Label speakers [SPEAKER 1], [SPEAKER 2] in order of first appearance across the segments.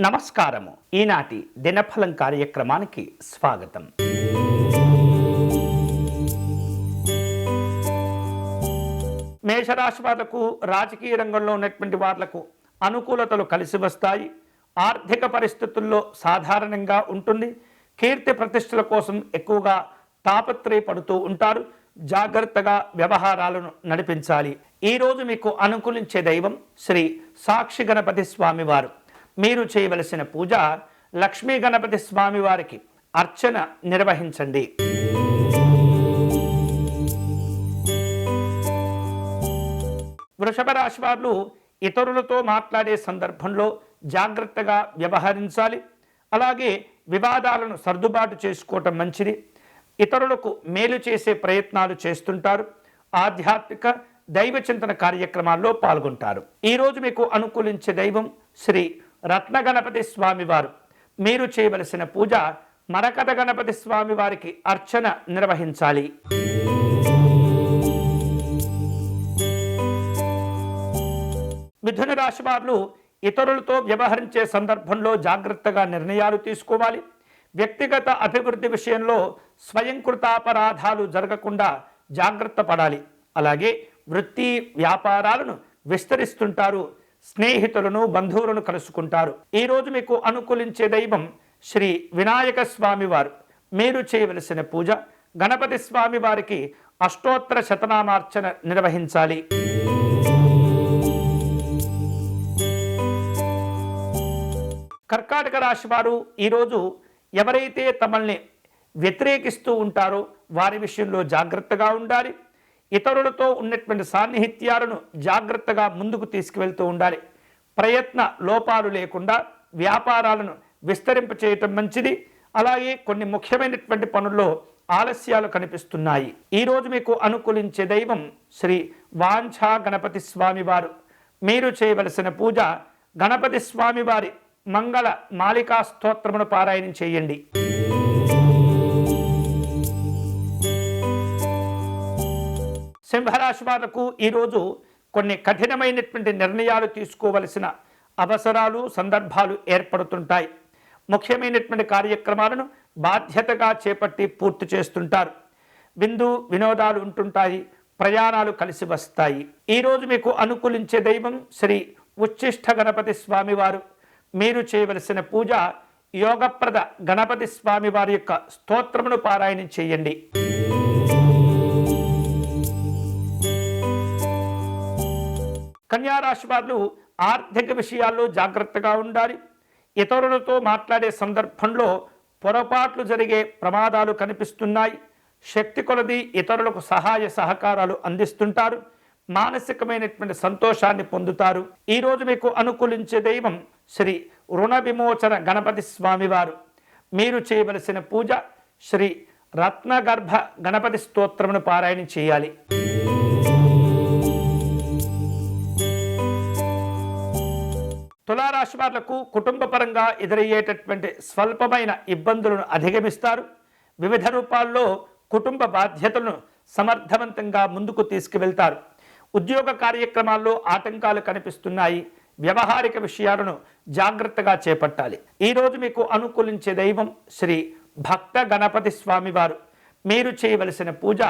[SPEAKER 1] నమస్కారము. ఈనాటి దినఫలం కార్యక్రమానికి స్వాగతం. మేషరాశి వాళ్ళకు రాజకీయ రంగంలో ఉన్నటువంటి వాళ్ళకు అనుకూలతలు కలిసి వస్తాయి. ఆర్థిక పరిస్థితుల్లో సాధారణంగా ఉంటుంది. కీర్తి ప్రతిష్టల కోసం ఎక్కువగా తాపత్రయపడుతూ ఉంటారు. జాగ్రత్తగా వ్యవహారాలను నడిపించాలి. ఈరోజు మీకు అనుకూలించే దైవం శ్రీ సాక్షి గణపతి స్వామివారు. మీరు చేయవలసిన పూజ లక్ష్మీ గణపతి స్వామివారికి అర్చన నిర్వహించండి. వృషభ రాశి వారు ఇతరులతో మాట్లాడే సందర్భంలో జాగ్రత్తగా వ్యవహరించాలి. అలాగే వివాదాలను సర్దుబాటు చేసుకోవటం మంచిది. ఇతరులకు మేలు చేసే ప్రయత్నాలు చేస్తుంటారు. ఆధ్యాత్మిక దైవ చింతన కార్యక్రమాల్లో పాల్గొంటారు. ఈరోజు మీకు అనుకూలించే దైవం శ్రీ రత్నగణపతి స్వామివారు మీరు చేయవలసిన పూజ మరకథ గణపతి స్వామి వారికి అర్చన నిర్వహించాలి. మిథున రాశి వారు ఇతరులతో వ్యవహరించే సందర్భంలో జాగ్రత్తగా నిర్ణయాలు తీసుకోవాలి. వ్యక్తిగత అభివృద్ధి విషయంలో స్వయంకృతాపరాధాలు జరగకుండా జాగ్రత్త పడాలి. అలాగే వృత్తి వ్యాపారాలను విస్తరిస్తుంటారు. స్నేహితులను బంధువులను కలుసుకుంటారు. ఈరోజు మీకు అనుకూలించే దైవం శ్రీ వినాయక స్వామి వారు. మీరు చేయవలసిన పూజ గణపతి స్వామి వారికి అష్టోత్తర శతనామార్చన నిర్వహించాలి. కర్కాటక రాశి వారు ఈరోజు ఎవరైతే తమల్ని వ్యతిరేకిస్తూ ఉంటారో వారి విషయంలో జాగ్రత్తగా ఉండాలి. ఇతరులతో ఉన్నటువంటి సాన్నిహిత్యాలను జాగ్రత్తగా ముందుకు తీసుకువెళ్తూ ఉండాలి. ప్రయత్న లోపాలు లేకుండా వ్యాపారాలను విస్తరింప చేయటం మంచిది. అలాగే కొన్ని ముఖ్యమైనటువంటి పనుల్లో ఆలస్యాలు కనిపిస్తున్నాయి. ఈరోజు మీకు అనుకూలించే దైవం శ్రీ వాంఛా గణపతి స్వామివారు. మీరు చేయవలసిన పూజ గణపతి స్వామివారి మంగళ మాలికా స్తోత్రమును పారాయణం చేయండి. సింహరాశి వాళ్ళకు ఈరోజు కొన్ని కఠినమైనటువంటి నిర్ణయాలు తీసుకోవలసిన అవసరాలు సందర్భాలు ఏర్పడుతుంటాయి. ముఖ్యమైనటువంటి కార్యక్రమాలను బాధ్యతగా చేపట్టి పూర్తి చేస్తుంటారు. బిందు వినోదాలు ఉంటుంటాయి ప్రయాణాలు కలిసి వస్తాయి. ఈరోజు మీకు అనుకూలించే దైవం శ్రీ ఉచ్ఛిష్ట గణపతి స్వామివారు. మీరు చేయవలసిన పూజ యోగప్రద గణపతి స్వామి వారి యొక్క స్తోత్రమును పారాయణం చేయండి. కన్యారాశి వారు ఆర్థిక విషయాల్లో జాగ్రత్తగా ఉండాలి. ఇతరులతో మాట్లాడే సందర్భంలో పొరపాట్లు జరిగే ప్రమాదాలు కనిపిస్తున్నాయి. శక్తి కొలది ఇతరులకు సహాయ సహకారాలు అందిస్తుంటారు. మానసికమైనటువంటి సంతోషాన్ని పొందుతారు. ఈరోజు మీకు అనుకూలించే దైవం శ్రీ రుణ విమోచన గణపతి స్వామివారు. మీరు చేయవలసిన పూజ శ్రీ రత్నగర్భ గణపతి స్తోత్రమును పారాయణ చేయాలి. తులారాశి వాళ్ళకు కుటుంబ పరంగా ఎదురయ్యేటటువంటి స్వల్పమైన ఇబ్బందులను అధిగమిస్తారు. వివిధ రూపాల్లో కుటుంబ బాధ్యతలను సమర్థవంతంగా ముందుకు తీసుకువెళ్తారు. ఉద్యోగ కార్యక్రమాల్లో ఆటంకాలు కనిపిస్తున్నాయి. వ్యవహారిక విషయాలను జాగ్రత్తగా చేపట్టాలి. ఈరోజు మీకు అనుకూలించే దైవం శ్రీ భక్త గణపతి స్వామివారు. మీరు చేయవలసిన పూజ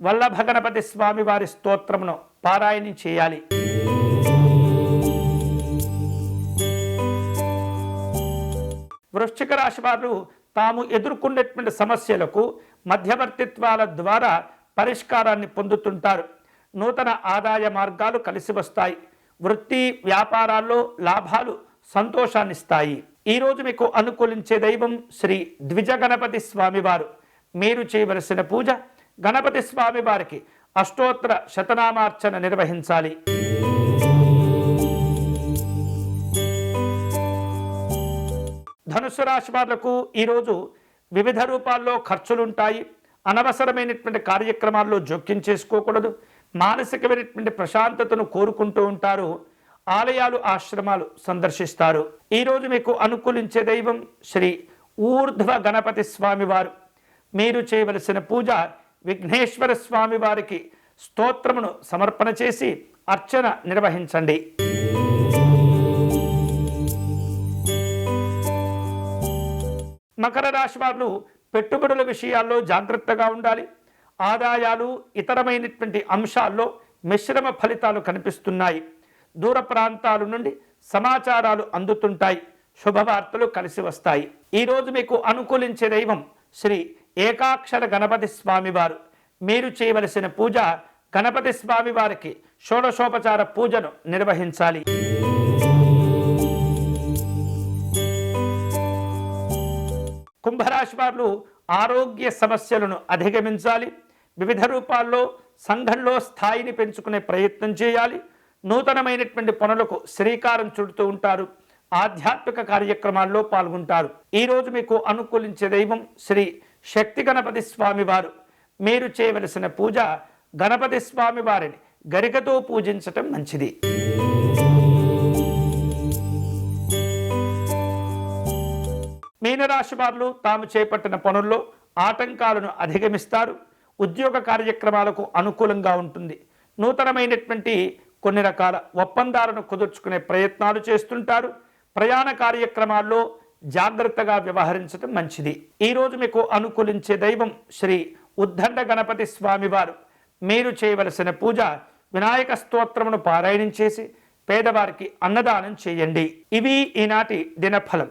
[SPEAKER 1] వల్లభ గణపతి స్వామివారి స్తోత్రమును పారాయణం చేయాలి. వృశ్చిక రాశి వారు తాము ఎదుర్కొన్నటువంటి సమస్యలకు మధ్యవర్తిత్వాల ద్వారా పరిష్కారాన్ని పొందుతుంటారు. నూతన ఆదాయ మార్గాలు కలిసి వస్తాయి. వృత్తి వ్యాపారాల్లో లాభాలు సంతోషాన్నిస్తాయి. ఈరోజు మీకు అనుకూలించే దైవం శ్రీ ద్విజ గణపతి స్వామివారు. మీరు చేయవలసిన పూజ గణపతి స్వామివారికి అష్టోత్తర శతనామార్చన నిర్వహించాలి. ధనుసు రాశి వాళ్ళకు ఈరోజు వివిధ రూపాల్లో ఖర్చులుంటాయి. అనవసరమైనటువంటి కార్యక్రమాల్లో జోక్యం చేసుకోకూడదు. మానసికమైనటువంటి ప్రశాంతతను కోరుకుంటూ ఉంటారు. ఆలయాలు ఆశ్రమాలు సందర్శిస్తారు. ఈరోజు మీకు అనుకూలించే దైవం శ్రీ ఊర్ధ్వ గణపతి స్వామివారు. మీరు చేయవలసిన పూజ విఘ్నేశ్వర స్వామివారికి స్తోత్రమును సమర్పణ చేసి అర్చన నిర్వహించండి. మకర రాశి వారు పెట్టుబడుల విషయాల్లో జాగ్రత్తగా ఉండాలి. ఆదాయాలు ఇతరమైనటువంటి అంశాల్లో మిశ్రమ ఫలితాలు కనిపిస్తున్నాయి. దూర ప్రాంతాల నుండి సమాచారాలు అందుతుంటాయి. శుభవార్తలు కలిసి వస్తాయి. ఈరోజు మీకు అనుకూలించే దైవం శ్రీ ఏకాక్షర గణపతి స్వామివారు మీరు చేయవలసిన పూజ గణపతి స్వామి వారికి షోడశోపచార పూజను నిర్వహించాలి. కుంభరాశి వారు ఆరోగ్య సమస్యలను అధిగమించాలి. వివిధ రూపాల్లో సంఘంలో స్థాయిని పెంచుకునే ప్రయత్నం చేయాలి. నూతనమైనటువంటి పనులకు శ్రీకారం చుడుతూ ఉంటారు. ఆధ్యాత్మిక కార్యక్రమాల్లో పాల్గొంటారు. ఈరోజు మీకు అనుకూలించే దైవం శ్రీ శక్తి గణపతి స్వామి వారు. మీరు చేయవలసిన పూజ గణపతి స్వామి వారిని గరికతో పూజించటం మంచిది. మీనరాశి వారు తాము చేపట్టిన పనుల్లో ఆటంకాలను అధిగమిస్తారు. ఉద్యోగ కార్యక్రమాలకు అనుకూలంగా ఉంటుంది. నూతనమైనటువంటి కొన్ని రకాల ఒప్పందాలను కుదుర్చుకునే ప్రయత్నాలు చేస్తుంటారు. ప్రయాణ కార్యక్రమాల్లో జాగ్రత్తగా వ్యవహరించడం మంచిది. ఈరోజు మీకు అనుకూలించే దైవం శ్రీ ఉద్దండ గణపతి స్వామివారు. మీరు చేయవలసిన పూజ వినాయక స్తోత్రమును పారాయణం చేసి పేదవారికి అన్నదానం చేయండి. ఇవి ఈనాటి దినఫలం.